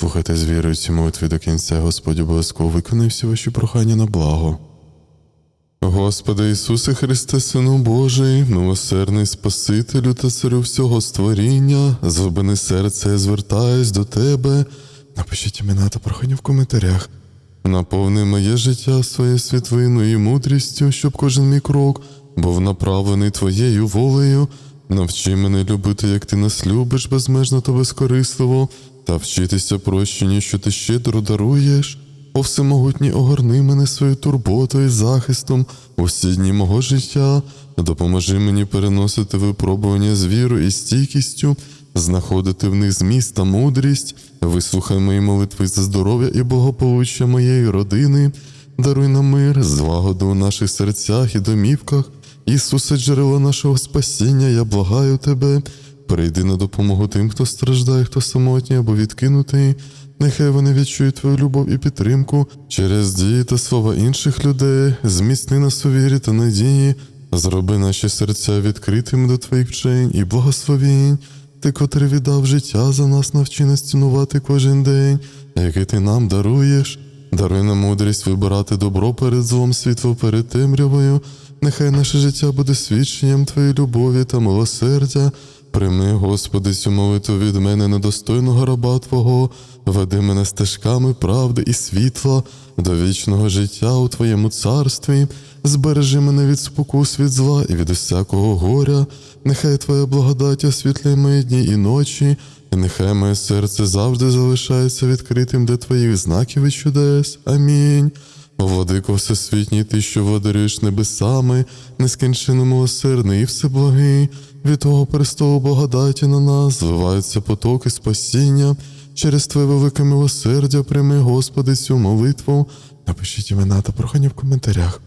Слухайте з вірою ці молитви до кінця, Господь обов'язково виконай всі ваші прохання на благо. Господи Ісусе Христе, Сину Божий, милосердний Спасителю та царю всього створіння, з глибини серця я звертаюсь до Тебе. Напишіть імена та прохання в коментарях. Наповни моє життя своєю світлиною і мудрістю, щоб кожен мій крок був направлений Твоєю волею. Навчи мене любити, як ти нас любиш, безмежно та безкорисливо, та вчитися прощенню, що ти щедро даруєш. О всемогутній огорни мене своєю турботою і захистом у всі дні мого життя, допоможи мені переносити випробування з вірою і стійкістю, знаходити в них зміст та мудрість, вислухай мої молитви за здоров'я і благополуччя моєї родини, даруй нам мир, злагоду у наших серцях і домівках. Ісусе, джерело нашого спасіння, я благаю тебе. Прийди на допомогу тим, хто страждає, хто самотній або відкинутий. Нехай вони відчують твою любов і підтримку через дії та слова інших людей, зміцни нас у вірі та надії, зроби наші серця відкритими до твоїх вчень і благословінь. Ти, котрий віддав життя за нас, навчи нас цінувати кожен день, який ти нам даруєш. Даруй нам мудрість вибирати добро перед злом, світло перед темрявою. Нехай наше життя буде свідченням Твоєї любові та милосердя. Прийми, Господи, цю молитву від мене недостойного раба Твого, веди мене стежками правди і світла до вічного життя у Твоєму царстві, збережи мене від спокус від зла і від усякого горя. Нехай Твоя благодать освітлює мої дні і ночі, і нехай моє серце завжди залишається відкритим для Твоїх знаків і чудес. Амінь. Владико Всесвітній, ти, що владарюєш небесами, нескінченно милосердний і всеблагий, від того престолу благодаті на нас зливаються потоки спасіння. Через Твоє велике милосердя прийми, Господи, цю молитву. Напишіть імена та прохання в коментарях.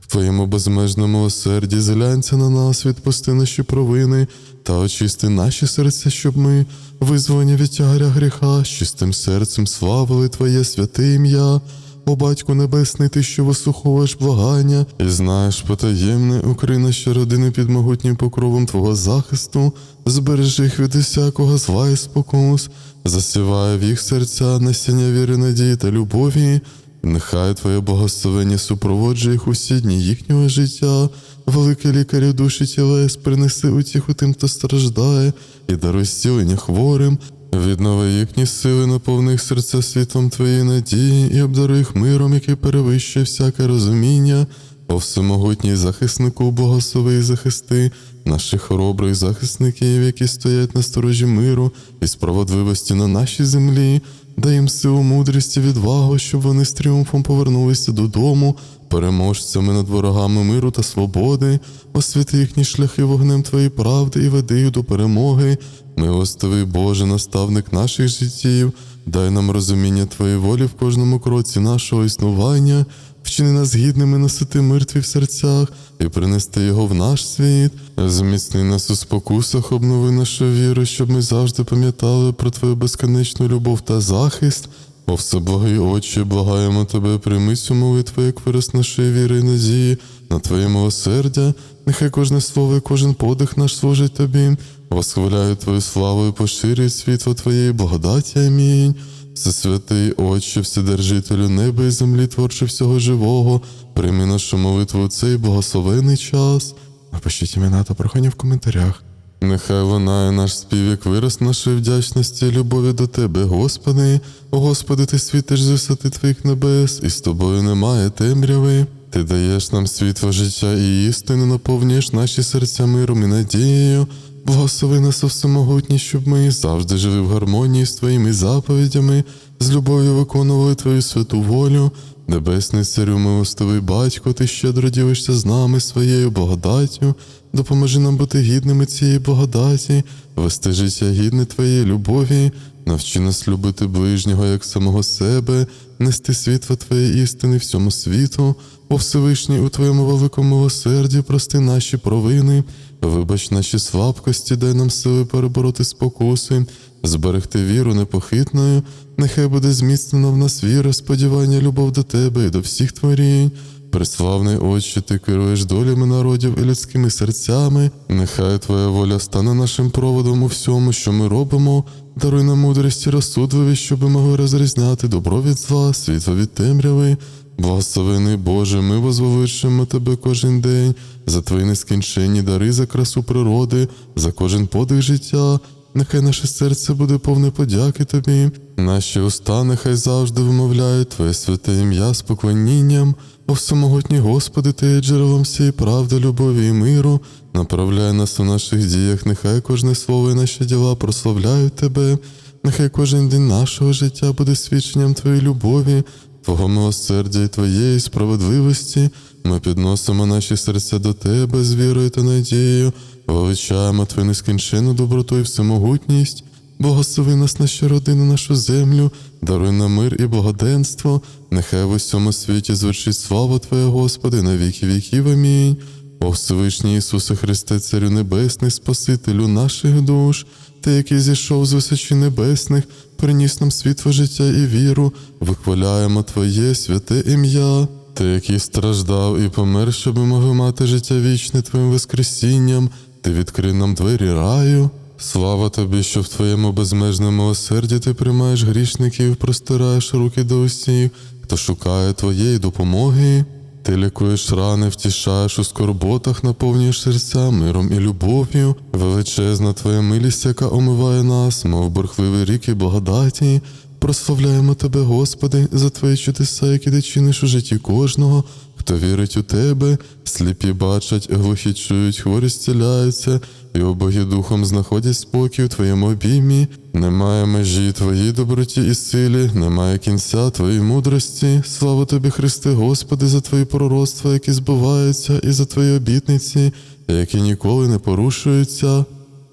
В Твоєму безмежному милосерді зглянься на нас, відпусти наші провини та очисти наші серця, щоб ми, визволені від тягаря гріха, з чистим серцем славили Твоє святе ім'я. О Батьку Небесний, ти, що вислуховуєш благання, і знаєш потаємне, укрий наші родини під могутнім покровом Твого захисту, збережи їх від усякого зла і спокус, засіває в їх серця насіння віри, надії та любові. Нехай Твоє благословення супроводжує їх усі дні їхнього життя, великий лікарю душі тілес, принеси утіху тим, хто страждає, і даруй зцілення хворим. Віднови їхні сили, наповни серця світом Твоєї надії і обдаруй їх миром, який перевищує всяке розуміння. О всемогутній захиснику, благослови і захисти наших хоробрих захисників, які стоять на сторожі миру і справедливості на нашій землі. Дай їм силу, мудрість і відвагу, щоб вони з тріумфом повернулися додому, переможцями над ворогами миру та свободи, освіти їхні шляхи вогнем Твоєї правди і веди до перемоги. Милостивий Боже, наставник наших життів, дай нам розуміння Твоєї волі в кожному кроці нашого існування, вчини нас гідними носити мир Твій в серцях і принести його в наш світ, зміцни нас у спокусах, обнови нашу віру, щоб ми завжди пам'ятали про Твою безконечну любов та захист. О всеблагий Отче, благаємо Тебе, прийми цю молитву, як вираз нашої віри і надії на Твоє милосердя, нехай кожне слово і кожен подих наш служить Тобі, восхваляю Твою славу і поширюю світло Твоєї благодаті. Амінь. Всесвятий Отче, Вседержителю неба і землі, творче всього живого, прийми нашу молитву у цей благословений час. Напишіть імена та прохання в коментарях. Нехай лунає наш спів, як вираз нашої вдячності і любові до Тебе, Господи. О Господи, Ти світиш з висоти Твоїх небес, і з тобою немає темряви. Ти даєш нам світло життя і істину, наповнюєш наші серця миром і надією. Благослови нас о всемогутні, щоб ми завжди жили в гармонії з Твоїми заповідями, з любов'ю виконували Твою святу волю. Небесний царю, милостивий батько, ти щедро ділишся з нами своєю благодаттю. Допоможи нам бути гідними цієї благодаті, вести життя гідне Твоєї любові, навчи нас любити ближнього як самого себе, нести світло Твоєї істини всьому світу, о Всевишній у Твоєму великому милосерді, прости наші провини, вибач наші слабкості, дай нам сили перебороти спокуси, зберегти віру непохитною, нехай буде зміцнена в нас віра, сподівання, любов до Тебе і до всіх творінь. Преславний Отче, ти керуєш долями народів і людськими серцями. Нехай Твоя воля стане нашим проводом у всьому, що ми робимо. Даруй нам мудрість і розсудливість, щоб могли розрізняти добро від зла, світло від темряви. Благословений Боже, ми возвеличуємо Тебе кожен день за Твої нескінченні дари, за красу природи, за кожен подих життя. Нехай наше серце буде повне подяки Тобі, наші уста нехай завжди вимовляють Твоє святе ім'я з поклонінням. О всемогутній Господи, Ти є джерелом всієї правди, любові і миру. Направляй нас у наших діях, нехай кожне слово і наші діла прославляють Тебе. Нехай кожен день нашого життя буде свідченням Твоєї любові, Твого милосердя і Твоєї справедливості. Ми підносимо наші серця до Тебе з вірою та надією, величаємо Твою нескінченну доброту і всемогутність. Благослови нас, наші родини, нашу землю, даруй нам мир і благоденство. Нехай в усьому світі звучить слава Твоя, Господи, на віки віків. Амінь. О Всевишній Ісусе Христе, Царю Небесний, Спасителю наших душ, Ти, який зійшов з височі небесних, приніс нам світло життя і віру, вихваляємо Твоє святе ім'я. Ти, який страждав і помер, щоб ми могли мати життя вічне Твоїм Воскресінням, Ти відкрив нам двері раю. Слава тобі, що в твоєму безмежному милосерді ти приймаєш грішників, простираєш руки до усіх, хто шукає твоєї допомоги. Ти лікуєш рани, втішаєш у скорботах, наповнюєш серця миром і любов'ю. Величезна твоя милість, яка омиває нас, мов бурхливий рік і благодаті. Прославляємо тебе, Господи, за твої чудеса, які ти чиниш у житті кожного, хто вірить у тебе, сліпі бачать, глухі чують, хворі зціляються, і обогі духом знаходять спокій у твоєму обіймі. Немає межі твоїй доброті і силі, немає кінця твоїй мудрості. Слава тобі, Христе, Господи, за твої пророцтва, які збуваються, і за твої обітниці, які ніколи не порушуються.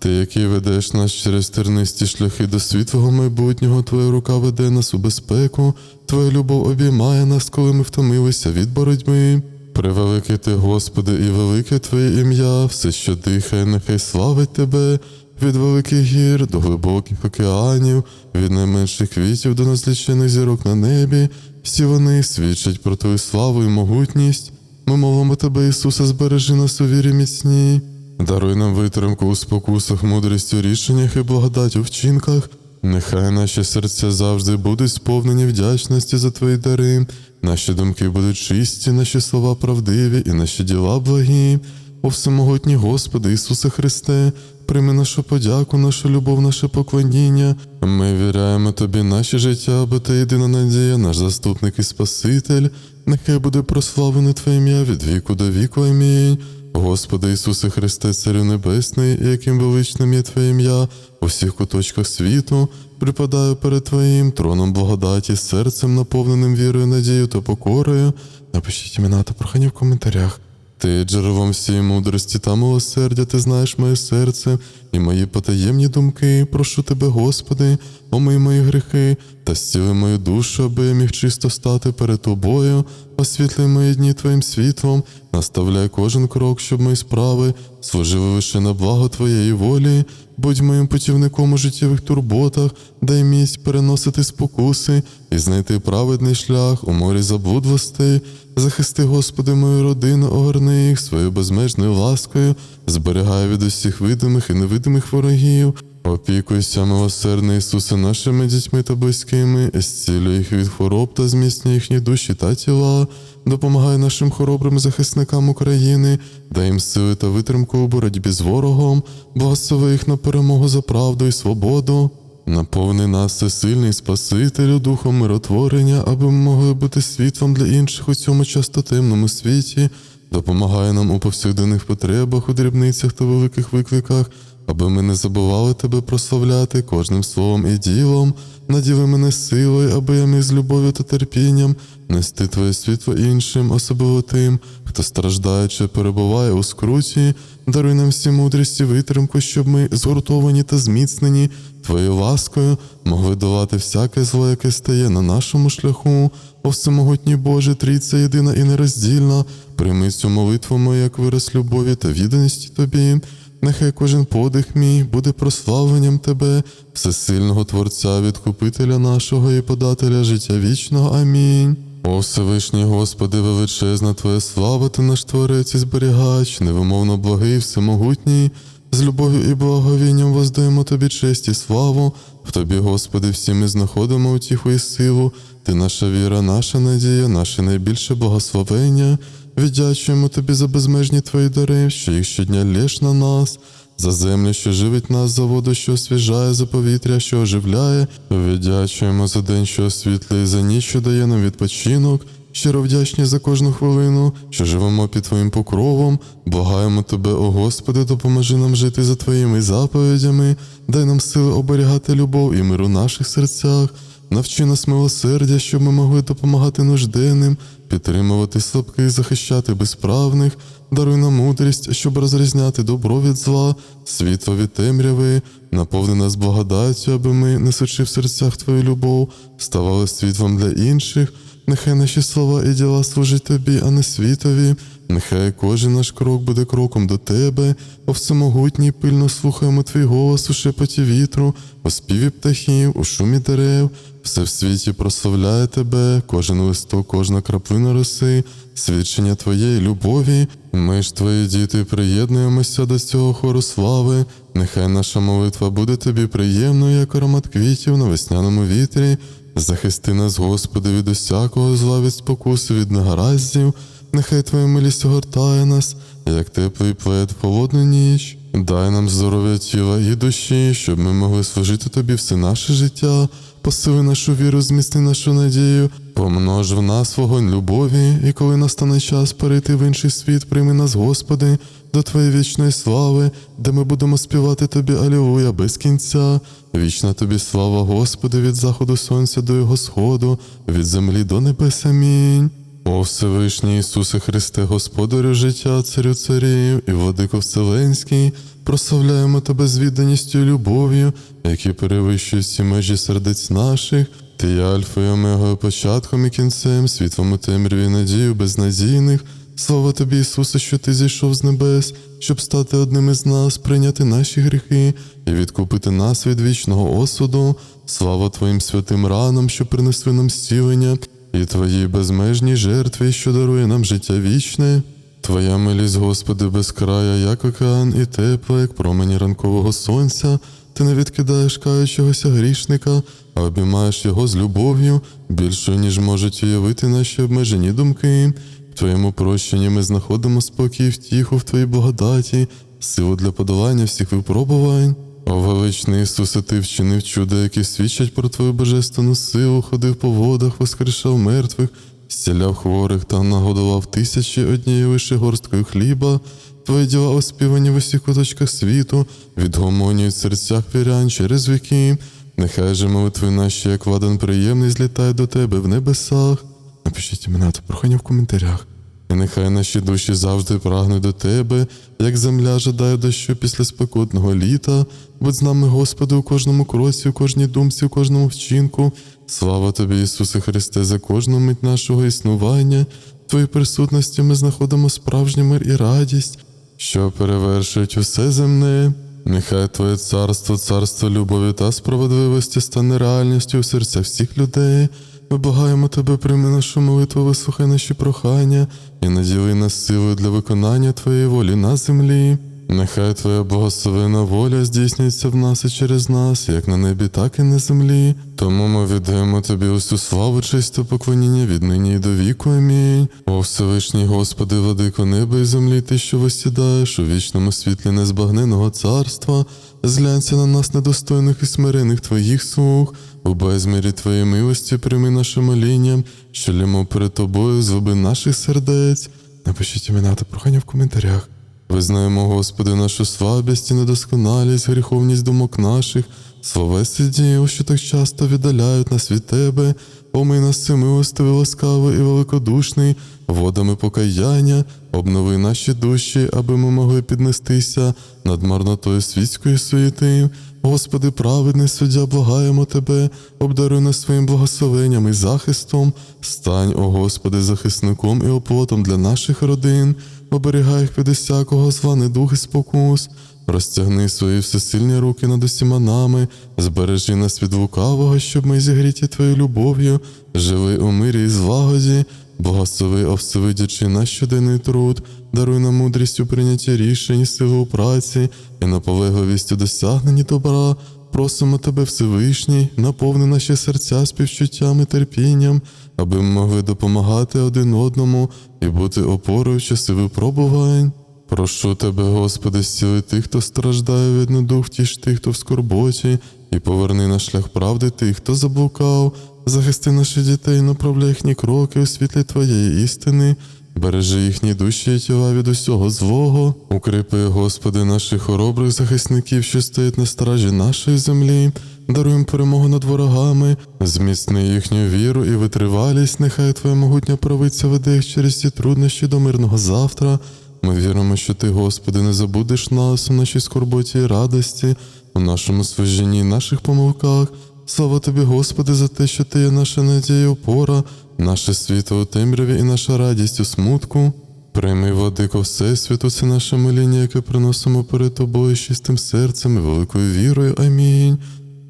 Ти, який ведеш нас через тернисті шляхи до світлого майбутнього, твоя рука веде нас у безпеку, твоя любов обіймає нас, коли ми втомилися від боротьби. Превеликий ти, Господи, і велике Твоє ім'я, все, що дихає, нехай славить Тебе, від великих гір до глибоких океанів, від найменших квітів до незлічених зірок на небі, всі вони свідчать про Твою славу і могутність. Ми молимо Тебе, Ісусе, збережи нас у вірі міцній. Даруй нам витримку у спокусах, мудрість у рішеннях і благодать у вчинках. Нехай наші серця завжди будуть сповнені вдячності за твої дари, наші думки будуть чисті, наші слова правдиві і наші діла благі. О всемогутній Господи Ісусе Христе, прийми нашу подяку, нашу любов, наше поклоніння. Ми віряємо Тобі наше життя, бо Ти єдина надія, наш заступник і Спаситель. Нехай буде прославлене Твоє ім'я від віку до віку. Амінь. Господи Ісусе Христе, Царю Небесний, яким величним є Твоє ім'я у всіх куточках світу, припадаю перед Твоїм троном благодаті, серцем, наповненим вірою, надією та покорою. Напишіть імена та прохання в коментарях. Ти джерелом всієї мудрості та милосердя, ти знаєш моє серце і мої потаємні думки. Прошу тебе, Господи, омий мої гріхи та зціли мою душу, аби я міг чисто стати перед тобою, освітли мої дні Твоїм світлом, наставляй кожен крок, щоб мої справи служили лише на благо Твоєї волі. Будь моїм путівником у життєвих турботах, дай місць переносити спокуси і знайти праведний шлях у морі заблудвостей. Захисти, Господи, мою родину, огорни їх своєю безмежною ласкою, зберігай від усіх видимих і невидимих ворогів. Опікуйся, милосердний Ісусе, нашими дітьми та близькими, зцілюй їх від хвороб та зміцнюй їхні душі та тіла, допомагай нашим хоробрим захисникам України, дай їм сили та витримку у боротьбі з ворогом, благослови їх на перемогу за правду і свободу. Наповни нас всесильний Спасителю, духом миротворення, аби ми могли бути світлом для інших у цьому частотемному світі, допомагай нам у повсякденних потребах, у дрібницях та великих викликах, аби ми не забували тебе прославляти кожним словом і ділом, наділи мене силою, аби я міг з любов'ю та терпінням нести Твоє світло іншим, особливо тим, хто страждаючи, перебуває у скруті, даруй нам всі мудрість і витримку, щоб ми згуртовані та зміцнені Твоєю ласкою могли долати всяке зло, яке стає на нашому шляху. О всемогутній Боже, трійця єдина і нероздільна, прийми цю молитву мою, як вираз любові та відданості Тобі. Нехай кожен подих мій буде прославленням Тебе, всесильного Творця, відкупителя нашого і подателя життя вічного. Амінь. О Всевишній Господи, величезна Твоя слава, Ти наш Творець і зберігач, невимовно благий, всемогутній, з любов'ю і благовінням воздаємо Тобі честь і славу. В Тобі, Господи, всі ми знаходимо утіху і силу. Ти наша віра, наша надія, наше найбільше благословення. Віддячуємо Тобі за безмежні Твої дари, що їх щодня лєш на нас, за землю, що живить нас, за воду, що освіжає, за повітря, що оживляє. Віддячуємо за день, що освітлює, за ніч, що дає нам відпочинок. Щиро вдячні за кожну хвилину, що живемо під Твоїм покровом. Благаємо Тебе, о Господи, допоможи нам жити за Твоїми заповідями, дай нам сили оберігати любов і мир у наших серцях. Навчи нас милосердя, щоб ми могли допомагати нужденним, підтримувати слабких, захищати безправних, даруй нам мудрість, щоб розрізняти добро від зла, світло від темряви, наповни нас благодаттю, аби ми, несучи в серцях Твою любов, ставали світлом для інших. Нехай наші слова і діла служать тобі, а не світові. Нехай кожен наш крок буде кроком до тебе, о всемогутній пильно слухаємо твій голос у шепоті вітру, у співі птахів, у шумі дерев. Все в світі прославляє тебе, кожен листок, кожна краплина роси, свідчення твоєї любові. Ми ж твої діти приєднуємося до цього хору слави. Нехай наша молитва буде тобі приємною, як аромат квітів на весняному вітрі. Захисти нас, Господи, від усякого зла, від спокуси, від негараздів. Нехай Твоя милість огортає нас, як теплий плед холодну ніч. Дай нам здоров'я тіла і душі, щоб ми могли служити Тобі все наше життя. Посили нашу віру, зміцни нашу надію, помнож в нас вогонь любові, і коли настане час перейти в інший світ, прийми нас, Господи, до Твоєї вічної слави, де ми будемо співати Тобі Алілуя без кінця. Вічна тобі слава, Господи, від заходу сонця до його сходу, від землі до небес. Амінь. О Всевишній Ісусе Христе, Господарю життя, Царю царів і Владико Вселенський, прославляємо Тебе з відданістю і любов'ю, які перевищують всі межі сердець наших. Ти є Альфою, Омегою, початком і кінцем, світлом у темряві надію безнадійних. Слава тобі, Ісусе, що ти зійшов з небес, щоб стати одним із нас, прийняти наші гріхи і відкупити нас від вічного осуду. Слава Твоїм святим ранам, що принесли нам зцілення, і Твоїй безмежній жертві, що дарує нам життя вічне. Твоя милість, Господи, без края, як океан, і тепла, як промені ранкового сонця. Ти не відкидаєш каючогося грішника, а обіймаєш його з любов'ю, більшою, ніж можуть уявити наші обмежені думки. В Твоєму прощенні ми знаходимо спокій втіху в Твоїй благодаті, силу для подолання всіх випробувань. О, величний Ісусе, Ти вчинив чуда, які свідчать про Твою божественну силу, ходив по водах, воскрешав мертвих, зціляв хворих та нагодував тисячі однією лише горсткою хліба. Твої діла оспівані в усіх куточках світу, відгомонюють в серцях вірян через віки. Нехай же молитви наші, як ладан приємний, злітає до тебе в небесах. Напишіть імена та прохання в коментарях. І нехай наші душі завжди прагнуть до тебе, як земля жадає дощу після спекотного літа. Будь з нами, Господи, у кожному кроці, у кожній думці, у кожному вчинку. Слава Тобі, Ісусе Христе, за кожну мить нашого існування. В Твоїй присутності ми знаходимо справжній мир і радість, що перевершують усе земне. Нехай Твоє царство, царство любові та справедливості стане реальністю у серцях всіх людей. Ми благаємо тебе, прийми нашу молитву, вислухай наші прохання і наділи нас силою для виконання Твоєї волі на землі. Нехай Твоя благословена воля здійснюється в нас і через нас, як на небі, так і на землі. Тому ми віддаємо Тобі усю славу, честь та поклоніння від нині і до віку. Амінь. О Всевишній Господи, владико неба і землі, Ти, що висідаєш у вічному світлі незбагненого царства, зглянься на нас недостойних і смирених Твоїх слуг. У безмірі Твоєї милості прийми наше моління, що лємо перед Тобою зуби наших сердець. Напишіть імена та прохання в коментарях. Визнаємо, Господи, нашу слабість і недосконалість, гріховність думок наших, словес і що так часто віддаляють нас від Тебе, помий нас це милостивий, ласкавий і великодушний, водами покаяння, обнови наші душі, аби ми могли піднестися над марнотою світської суєти. Господи, праведний суддя, благаємо Тебе, обдаруй нас своїм благословенням і захистом. Стань, о Господи, захисником і оплотом для наших родин, оберігай їх від усякого зла, недух і спокус. Розтягни свої всесильні руки над усіма нами, збережи нас від лукавого, щоб ми зігріті Твоєю любов'ю, живи у мирі і злагоді, благослови, овсевидячи наш щоденний труд, даруй нам мудрість у прийнятті рішень, силу у праці і наполегливість у досягненні добра. Просимо тебе, Всевишній, наповни наші серця співчуттям і терпінням, аби ми могли допомагати один одному і бути опорою в часи випробувань. Прошу тебе, Господи, зціли тих, хто страждає від недух, втіш тих, хто в скорботі, і поверни на шлях правди тих, хто заблукав, захисти наших дітей, направляй їхні кроки у світлі Твоєї істини, бережи їхні душі і тіла від усього злого, укріпи, Господи, наших хоробрих захисників, що стоять на стражі нашої землі, даруй перемогу над ворогами, зміцни їхню віру і витривалість, нехай Твоя могутня правиця веде їх через ці труднощі до мирного завтра. Ми віримо, що Ти, Господи, не забудеш нас у нашій скорботі і радості, у нашому служінні наших помилках. Слава Тобі, Господи, за те, що Ти є наша надія, опора, наше світло у темряві і наша радість у смутку. Прийми, владико Всесвіту, це наше моління, яке приносимо перед Тобою з чистим серцем і великою вірою. Амінь.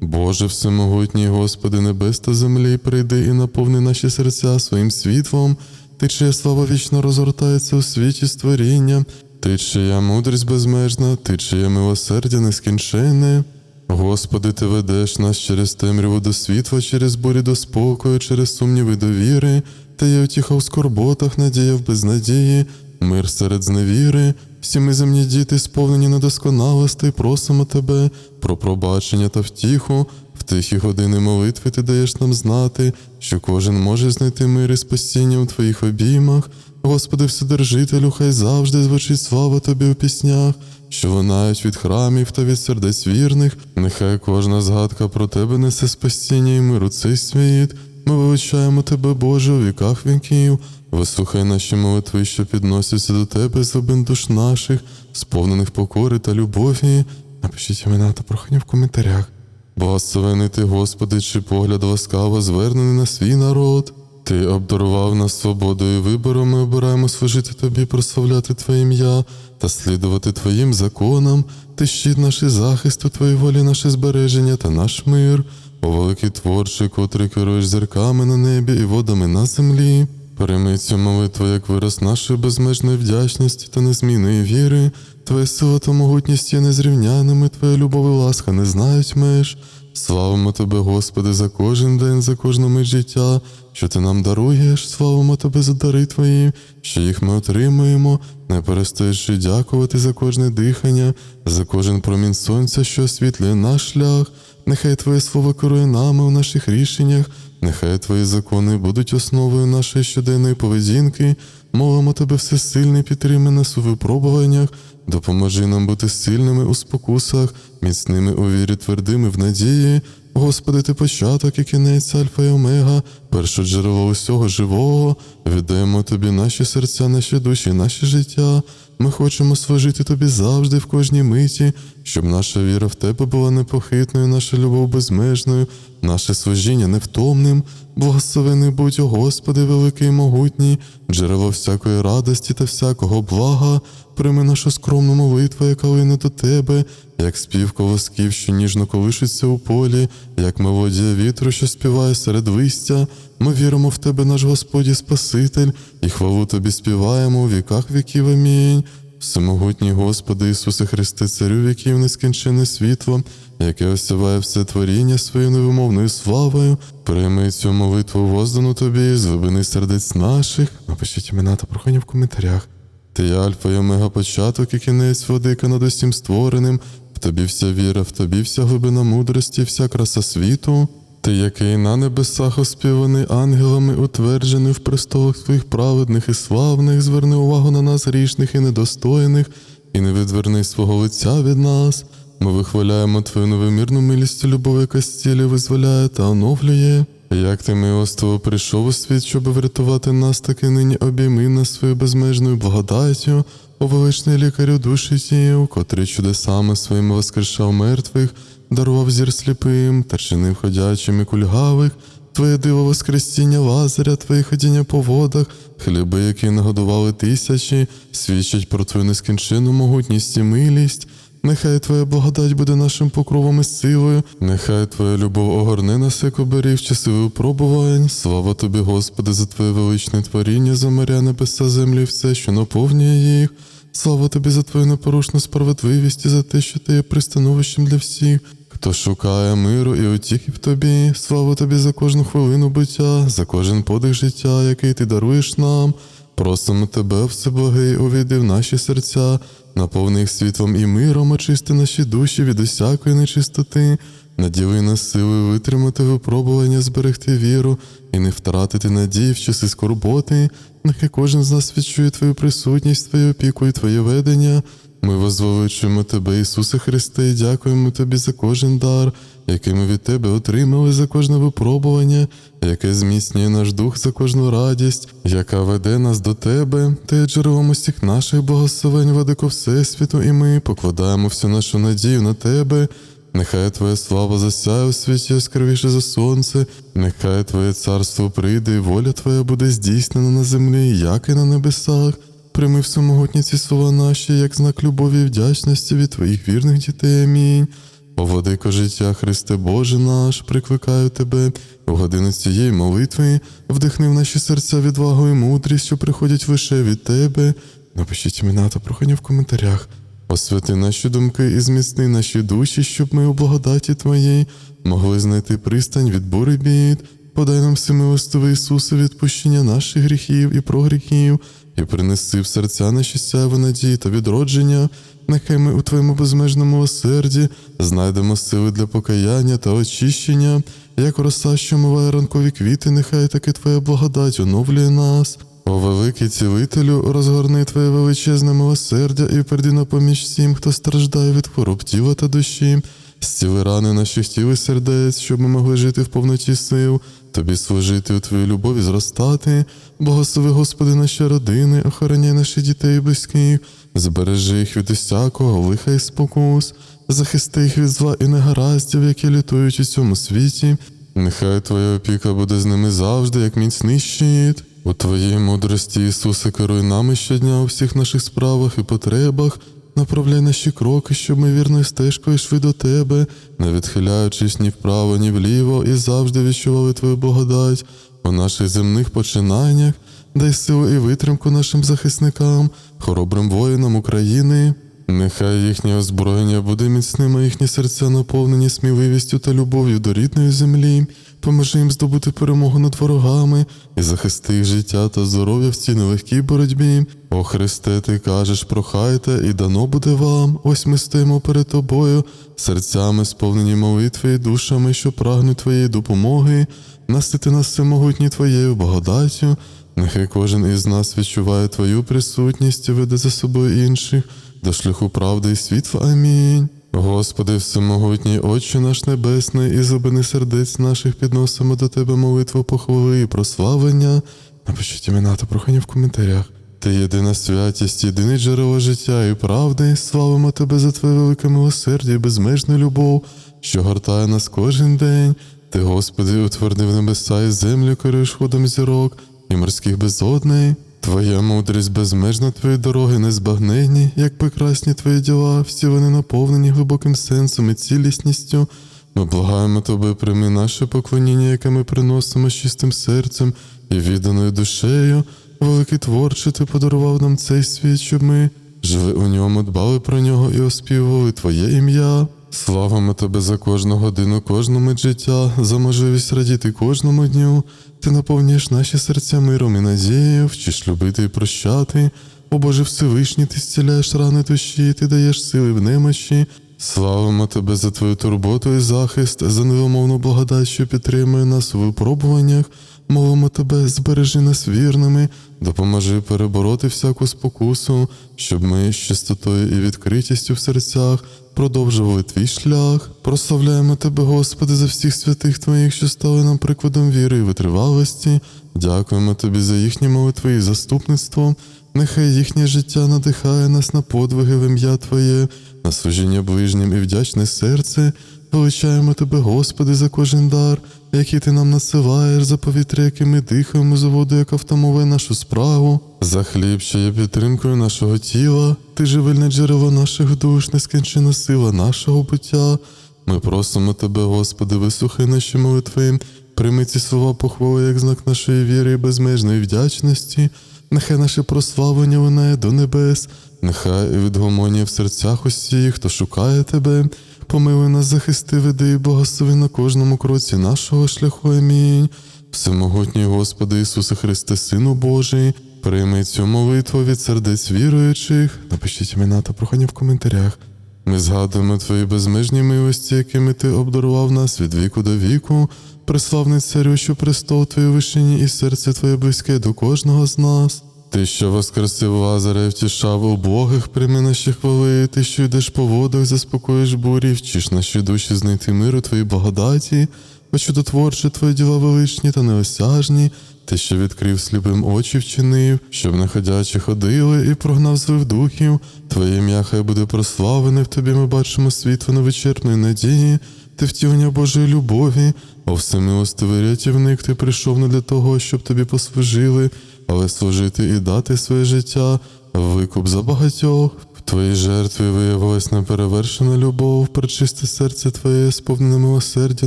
Боже всемогутній, Господи, небес та землі, прийди і наповни наші серця своїм світлом. Ти, чия слава вічно розгортається у світі створіння, ти, чия мудрість безмежна, ти, чиє милосердя нескінченне. Господи, Ти ведеш нас через темряву до світла, через бурі до спокою, через сумніви до віри, Ти є утіха в скорботах, надія в безнадії, мир серед зневіри. Всі ми земні діти, сповнені недосконалостей, просимо Тебе про пробачення та втіху. В тихі години молитви ти даєш нам знати, що кожен може знайти мир і спасіння у твоїх обіймах. Господи, Вседержителю, хай завжди звучить слава Тобі у піснях, що лунають від храмів та від сердець вірних. Нехай кожна згадка про Тебе несе спасіння і мир у цей світ. Ми вивчаємо Тебе, Боже, у віках віків. Вислухай наші молитви, що підносяться до Тебе з глибин душ наших, сповнених покори та любові. Напишіть імена та прохання в коментарях. Благословений ти, Господи, чи погляд ласкаво звернений на свій народ. Ти обдарував нас свободою вибору, ми обираємо служити тобі, прославляти Твоє ім'я та слідувати Твоїм законам. Ти щит наш і захист у Твоїй волі, наше збереження та наш мир. О великий творчий, котрий керуєш зірками на небі і водами на землі. Прийми цю молитву як вираз нашої безмежної вдячності та незмінної віри. Твоя сила та могутність є незрівняними, Твоя любов і ласка не знають меж. Славимо Тебе, Господи, за кожен день, за кожну мить життя, що Ти нам даруєш, славимо Тебе за дари Твої, що їх ми отримуємо, не перестаючи дякувати за кожне дихання, за кожен промінь сонця, що освітлює наш шлях. Нехай Твоє слово керує нами у наших рішеннях, нехай Твої закони будуть основою нашої щоденної поведінки. Молимо Тебе, всесильний, підтримай нас у випробуваннях, допоможи нам бути сильними у спокусах, міцними у вірі, твердими в надії. Господи, ти початок і кінець Альфа і Омега, перше джерело усього живого. Віддаємо Тобі наші серця, наші душі, наше життя. Ми хочемо служити Тобі завжди в кожній миті, щоб наша віра в Тебе була непохитною, наша любов безмежною, наше служіння невтомним. Благословений будь, о Господи, великий і могутній, джерело всякої радості та всякого блага. Прийми нашу скромну молитву, яка лине до Тебе, як спів колосків, що ніжно колишиться у полі, як мелодія вітру, що співає серед листя. Ми віримо в Тебе, наш Господь Спаситель, і хвалу Тобі співаємо у віках віків. Амінь. Всемогутній Господи Ісусе Христе, Царю віків, нескінчене світло, яке осяває все творіння своєю невимовною славою, прийми цю молитву воздану Тобі з глибини сердець наших. Напишіть імена та прохання в коментарях. Ти є Альфа і Омега початок і кінець владика над усім створеним, в тобі вся віра, в тобі вся глибина мудрості, вся краса світу. Ти, який на небесах оспіваний ангелами, утверджений в престолах своїх праведних і славних, зверни увагу на нас грішних і недостойних, і не відверни свого лиця від нас. Ми вихваляємо Твою невимірну милість любов, яка зцілює, визволяє та оновлює. Як ти милостиво прийшов у світ, щоб врятувати нас, так і нині обійми нас своєю безмежною благодаттю, о величний лікарю душі тією, котрий чудесами своїми воскрешав мертвих, дарував зір сліпим та чинив ходячим і кульгавих. Твоє диво воскресіння Лазаря, Твоє ходіння по водах, хліби, які нагодували тисячі, свідчать про Твою нескінченну могутність і милість. Нехай Твоя благодать буде нашим покровом і силою, нехай Твоя любов огорне нас, як оберіг часи випробувань. Слава Тобі, Господи, за Твоє величне творіння, за моря, небеса, землі, все, що наповнює їх. Слава Тобі за Твою непорушну справедливість і за те, що Ти є пристановищем для всіх. Хто шукає миру і утіхи в тобі, слава тобі за кожну хвилину буття, за кожен подих життя, який ти даруєш нам. Просимо тебе, Всеблагий, увійди в наші серця, наповни їх світлом і миром, очисти наші душі від усякої нечистоти, наділи нас сили витримати випробування, зберегти віру і не втратити надії в часи скорботи. Нехай кожен з нас відчує твою присутність, твою опіку і твоє ведення. Ми возвеличуємо Тебе, Ісусе Христе, і дякуємо Тобі за кожен дар, який ми від Тебе отримали за кожне випробування, яке зміцнює наш дух за кожну радість, яка веде нас до Тебе, Ти джерелом усіх наших благословень, Владико Всесвіту, і ми покладаємо всю нашу надію на Тебе. Нехай Твоя слава засяє у світі яскравіше за сонце, нехай Твоє царство прийде, і воля Твоя буде здійснена на землі, як і на небесах. Прийми всемогутні ці слова наші, як знак любові і вдячності від Твоїх вірних дітей. Амінь. О, владико життя, Христе Боже наш, прикликаю Тебе, у годину цієї молитви вдихни в наші серця відвагу і мудрість, що приходять лише від Тебе. Напишіть імена та прохання в коментарях. Освяти наші думки і зміцни наші душі, щоб ми у благодаті Твоїй могли знайти пристань від бури бід. Подай нам всемилостивий Ісусе відпущення наших гріхів і прогріхів, і принеси в серця наші надії та відродження. Нехай ми у Твоєму безмежному милосерді знайдемо сили для покаяння та очищення, як роса, що миває ранкові квіти, нехай таки Твоя благодать оновлює нас. О великий цілителю, розгорни Твоє величезне милосердя і прийди на поміч всім, хто страждає від хвороб тіла та душі. Зціли рани наших тіл і сердець, щоб ми могли жити в повноті сил, тобі служити у твоїй любові зростати. Благослови, Господи, наші родини, охороняй наших дітей і близьких, збережи їх від усякого лиха і спокус, захисти їх від зла і негараздів, які літують у цьому світі. Нехай Твоя опіка буде з ними завжди, як міцний щит. У Твоїй мудрості, Ісусе, керуй нами щодня у всіх наших справах і потребах. Направляй наші кроки, щоб ми вірною стежкою йшли до Тебе, не відхиляючись ні вправо, ні вліво, і завжди відчували Твою благодать у наших земних починаннях, дай силу і витримку нашим захисникам, хоробрим воїнам України. Нехай їхнє озброєння буде міцним, а їхні серця наповнені сміливістю та любов'ю до рідної землі. Поможи їм здобути перемогу над ворогами і захисти їх життя та здоров'я в цій нелегкій боротьбі. О Христе, ти кажеш, прохайте, і дано буде вам. Ось ми стоїмо перед тобою, серцями сповнені молитви і душами, що прагнуть твоєї допомоги, насити нас всемогутні твоєю благодаттю. Нехай кожен із нас відчуває Твою присутність і веде за собою інших до шляху правди і світла. Амінь. Господи, всемогутній Отче наш Небесний, і зубини сердець наших підносимо до Тебе молитву похвали і прославлення. Напишіть імена та прохання в коментарях. Ти єдина святість, єдине джерело життя і правди, славимо Тебе за Твоє велике милосердя і безмежну любов, що гортає нас кожен день. Ти, Господи, утвердив небеса і землю, керуєш ходом зірок і морських безодний. Твоя мудрість безмежна, твої дороги незбагненні, як прекрасні твої діла, всі вони наповнені глибоким сенсом і цілісністю. Ми благаємо тебе, прийми наше поклоніння, яке ми приносимо з чистим серцем і відданою душею. Великий творче, ти подарував нам цей світ, щоб ми жили у ньому, дбали про нього і оспівували Твоє ім'я. Славимо тебе за кожну годину, кожну мить життя, за можливість радіти кожному дню. Ти наповнюєш наші серця миром і надією, вчиш любити і прощати. О Боже Всевишній, ти зціляєш рани душі, ти даєш сили в немощі. Славимо тебе за твою турботу і захист, за невимовну благодать, що підтримує нас у випробуваннях. Молимо тебе, збережи нас вірними, допоможи перебороти всяку спокусу, щоб ми з чистотою і відкритістю в серцях продовжували твій шлях. Прославляємо тебе, Господи, за всіх святих Твоїх, що стали нам прикладом віри і витривалості. Дякуємо тобі за їхні молитви і заступництво. Нехай їхнє життя надихає нас на подвиги в ім'я Твоє, на служіння ближнім і вдячне серце. Величаємо тебе, Господи, за кожен дар, які ти нам насилаєш, за повітря, яким ми дихаємо, за воду, яка втамовує нашу спрагу, за хліб, що є підтримкою нашого тіла, ти живильне джерело наших душ, нескінчена сила нашого буття. Ми просимо тебе, Господи, вислухай наші молитви, прийми ці слова похвали як знак нашої віри і безмежної вдячності. Нехай наше прославлення лунає до небес, нехай відгомонія в серцях усіх, хто шукає тебе. Помилуй нас, захисти, веди і благослови на кожному кроці нашого шляху. Амінь. Всемогутній Господи Ісусе Христе, Сину Божий, прийми цю молитву від сердець віруючих. Напишіть імена та прохання в коментарях. Ми згадуємо Твої безмежні милості, якими Ти обдарував нас від віку до віку. Преславний царю, що престол Твій вишині і серце Твоє близьке до кожного з нас. Ти, що воскресив Лазаря, і втішав убогих, прийми наші хвали, ти, що йдеш по водах, заспокоїш бурі, вчиш наші душі знайти миру Твоїй благодаті, бо чудотворче Твої діла величні та неосяжні, ти, що відкрив сліпим очі вчинив, щоб находячі ходили і прогнав злих духів. Твоє ім'я хай буде прославлене, в тобі ми бачимо світло невичерпної надії, ти втілення Божої любові, о всемилостивий рятівник, ти прийшов не для того, щоб тобі послужили, але служити і дати своє життя, викуп за багатьох. В твоїй жертві виявилась неперевершена любов, причисте серце Твоє, сповнене милосердя,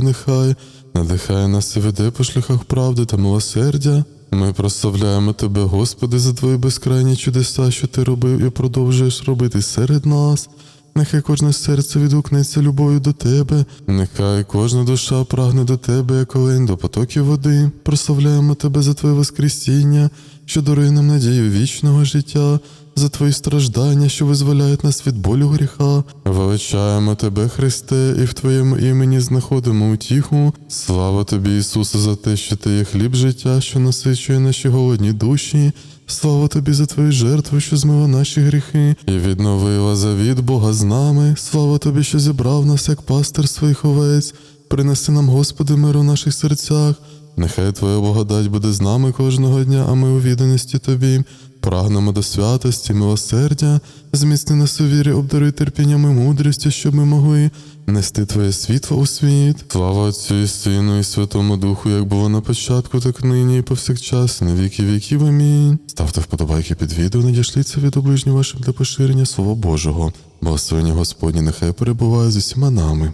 нехай, надихає нас і веде по шляхах правди та милосердя. Ми прославляємо Тебе, Господи, за Твої безкрайні чудеса, що Ти робив і продовжуєш робити серед нас. Нехай кожне серце відгукнеться любов'ю до тебе, нехай кожна душа прагне до тебе, як олень до потоків води. Прославляємо тебе за Твоє Воскресіння, що дарує нам надію вічного життя, за Твої страждання, що визволяють нас від болю гріха. Величаємо Тебе, Христе, і в Твоєму імені знаходимо утіху. Слава Тобі, Ісусе, за те, що Ти є хліб життя, що насичує наші голодні душі. Слава тобі за твою жертву, що змила наші гріхи, і відновила завіт Бога з нами. Слава тобі, що зібрав нас як пастир своїх овець. Принеси нам, Господи, мир у наших серцях. Нехай Твоя благодать буде з нами кожного дня, а ми у відданості Тобі. Прагнемо до святості, милосердя, зміцни нас у вірі, обдаруй терпінням і мудрістю, щоб ми могли нести Твоє світло у світ. Слава Отцю і Сину, і Святому Духу, як було на початку, так нині, і повсякчас, на віки віків. Амінь. Ставте вподобайки під відео, надішліться від оближніх вашим для поширення Слова Божого. Благословення Господні нехай перебуває з усіма нами.